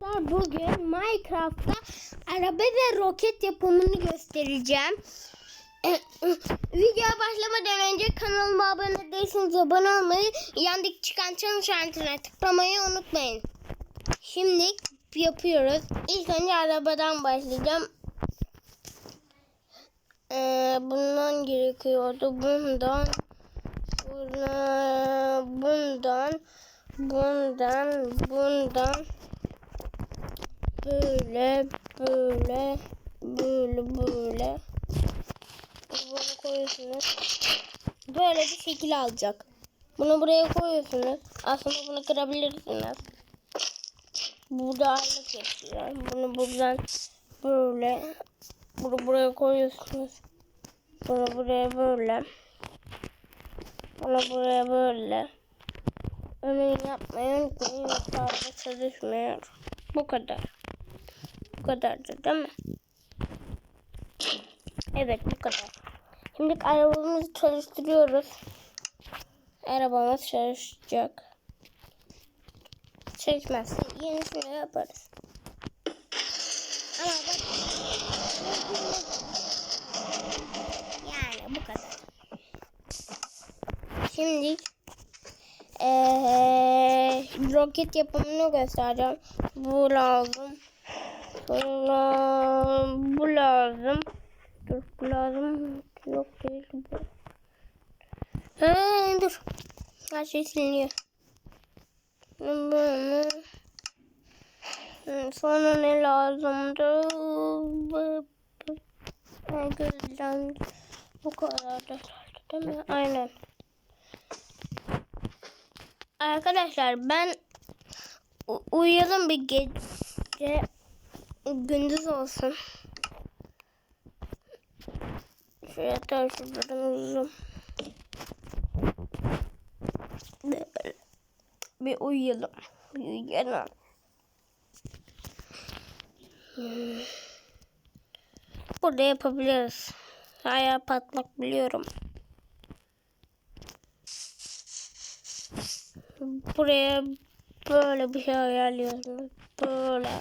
Bugün Minecraft'ta araba ve roket yapımını göstereceğim. Videoya başlamadan önce kanalıma abone değilseniz abone olmayı, yandaki çıkan çan işaretine tıklamayı unutmayın. Şimdi yapıyoruz. İlk önce arabadan başlayacağım. Ee, bundan gerekiyordu. Bundan, bundan, bundan, bundan, bundan böyle böyle böyle böyle bunu koyuyorsunuz. Böyle bir şekil alacak. Bunu buraya koyuyorsunuz. Aslında bunu kırabilirsiniz. Burada ağırlık yapıyor. Bunu buradan böyle bunu buraya koyuyorsunuz. Bunu buraya böyle. Bunu buraya böyle. Ömer'i yapmayı unutmayın. Yoksa araba çalışmıyor. Bu kadar. Bu kadardı değil mi? Evet bu kadar. Şimdi arabamızı çalıştırıyoruz. Arabamız çalışacak. Çalışmazsa yenisini yaparız. Ama bak. Yani bu kadar. Şimdi ee, roket yapımını göstereceğim. Bu lazım. Sonra bu lazım. Dur bu lazım. Yok değil bu. Ha, dur. Her şey siliniyor. Böyle. Hı, Sonra ne lazımdı? Bu- bu- kadar da değil mi? Aynen. Arkadaşlar ben uyuyalım bir gece gündüz olsun. Şuraya taşıdım uzun. Bir uyuyalım. Bir uyuyalım. Burada yapabiliriz. Ayağı patlak biliyorum. Buraya böyle bir şey ayarlıyorsunuz. Böyle.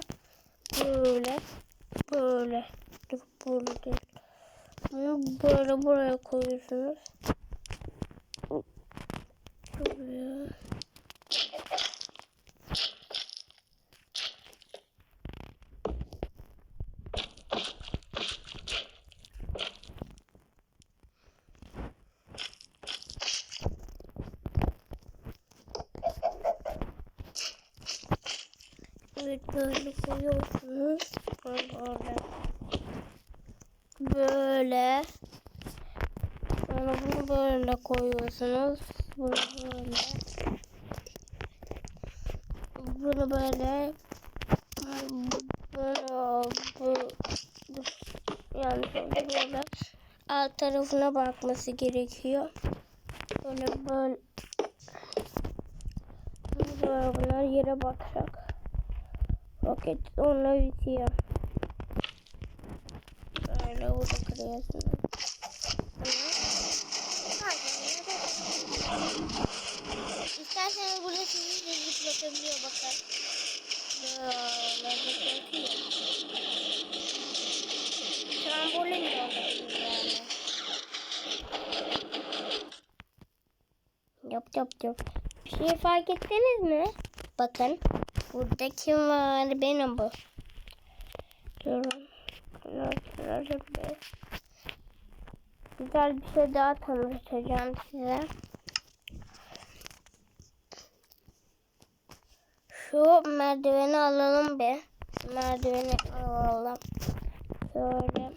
Böyle. Böyle. Böyle değil. Bunu böyle buraya koyuyorsunuz. Buraya. Evet böyle koyuyorsunuz. Böyle. Böyle. Sonra bunu böyle koyuyorsunuz. Bunu böyle. Bunu böyle. Bunu bu, yani böyle alt tarafına bakması gerekiyor. Böyle böyle bunlar yere bakacak. Roket onunla bitiyor. Böyle burada kırıyorsunuz. İsterseniz burada sizi de zıplatabiliyor bakın. Böyle zıplatıyor. Trambolin olabilir yani. Yap yap yap. Bir şey fark ettiniz mi? Bakın. Burada kim var? Benim bu. Durun. Güzel bir şey daha tanıtacağım size. Şu merdiveni alalım bir. Merdiveni alalım. Şöyle.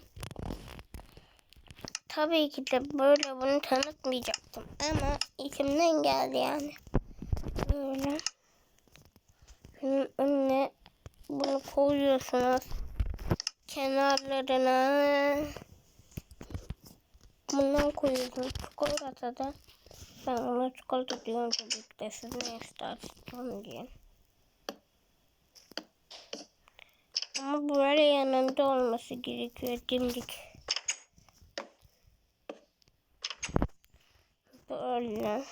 Tabii ki de böyle bunu tanıtmayacaktım. Ama içimden geldi yani. Böyle. Şunun önüne bunu koyuyorsunuz. Kenarlarına bundan koyuyorsunuz. Çikolata da ben ona çikolata diyorum tabii de siz ne istersiniz diye. Ama böyle yanında olması gerekiyor dimdik. Böyle.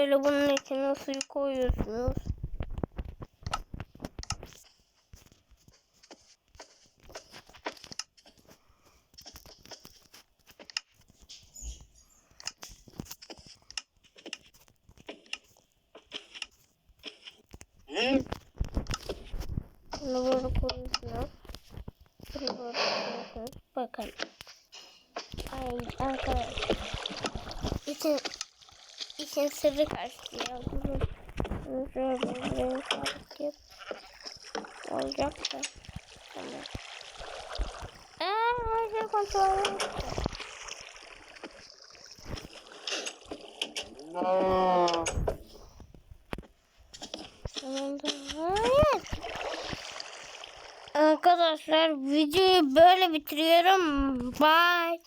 Böyle bunun içine suyu koyuyorsunuz. Bunu böyle koyuyorsunuz. Bunu böyle koyuyorsunuz. Bakın. Ay arkadaşlar. İçin, için sırrı fark Olacak da. Tamam. Her şey kontrol. Tamam. Arkadaşlar videoyu böyle bitiriyorum. Bye.